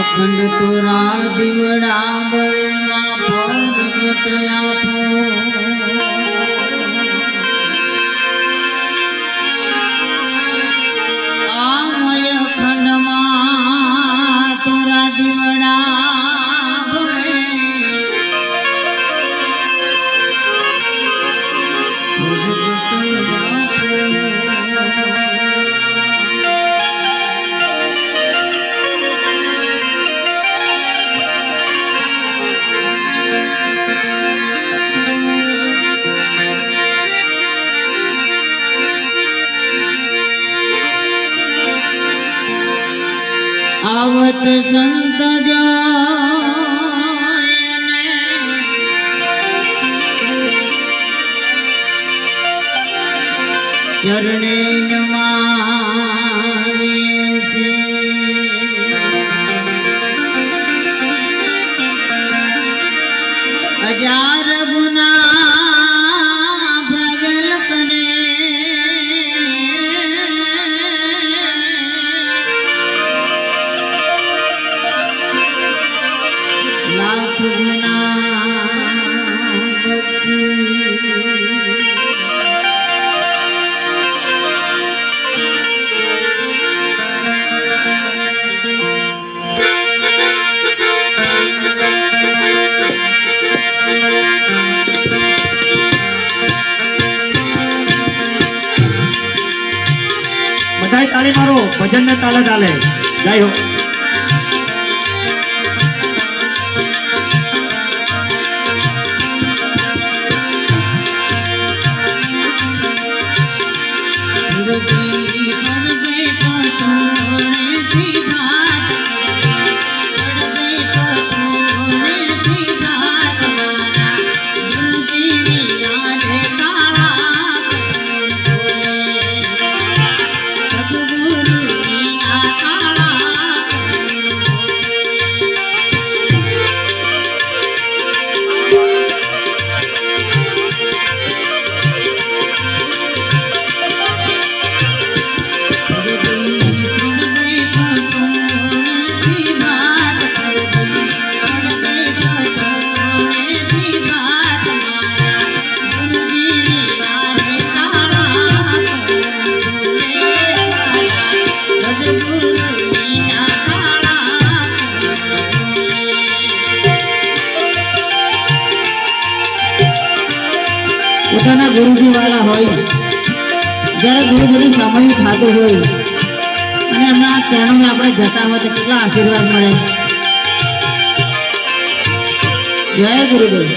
અખંડ તોરા દીવડા બળમાં પ્રગટ આપો. તોરા દીવડા આવત સંત ચરણે નમાવે તાળી મારો. ભજન ને તાલે ચાલે જય હો. પોતાના ગુરુજી વાળા હોય, જ્યારે ગુરુજીનું સમય થતું હોય, અને એમના ચરણોમાં આપણે જતા હોય તો કેટલા આશીર્વાદ મળે. જય ગુરુદેવ.